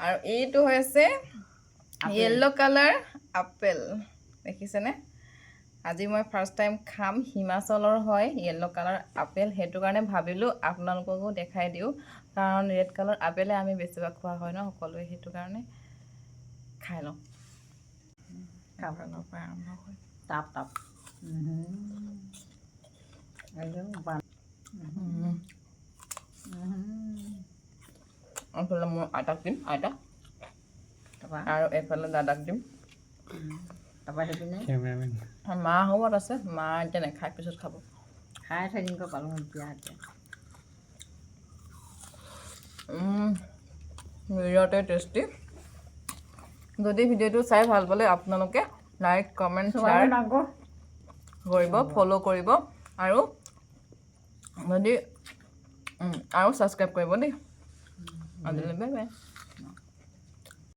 আৰু এইটো হৈছে য়েল্ল' কালাৰ আপেল দেখিছেনে? আজি মই ফাৰ্ষ্ট টাইম খাম হিমাচলৰ হয় য়েল্ল' কালাৰ আপেল সেইটো কাৰণে ভাবিলোঁ আপোনালোককো দেখাই দিওঁ কাৰণ ৰেড কালাৰ আপেলে আমি বেছিভাগ খোৱা হয় ন সকলোৱে সেইটো কাৰণে খাই লওঁ। পৰা আৰম্ভ কৰি তাপ তাপ এইফালে মোৰ আইতাক দিম আইতাক। তাৰপৰা? আৰু এইফালে দাদাক দিম। তাৰপৰা সেইপিনে? মা হ'বত আছে মা এতিয়া নাখায় পিছত খাব। খাই থৈ দিমগৈ পালোঁ এতিয়া এতিয়া। বিৰাটেই টেষ্টি যদি ভিডিঅ'টো চাই ভালো পালে আপোনালোকে লাইক কমেণ্ট শ্বেয়াৰ কৰিব ফ'ল' কৰিব। আৰু যদি আৰু ছাবস্ক্ৰাইব কৰিব দেই। 好的，拜拜。拜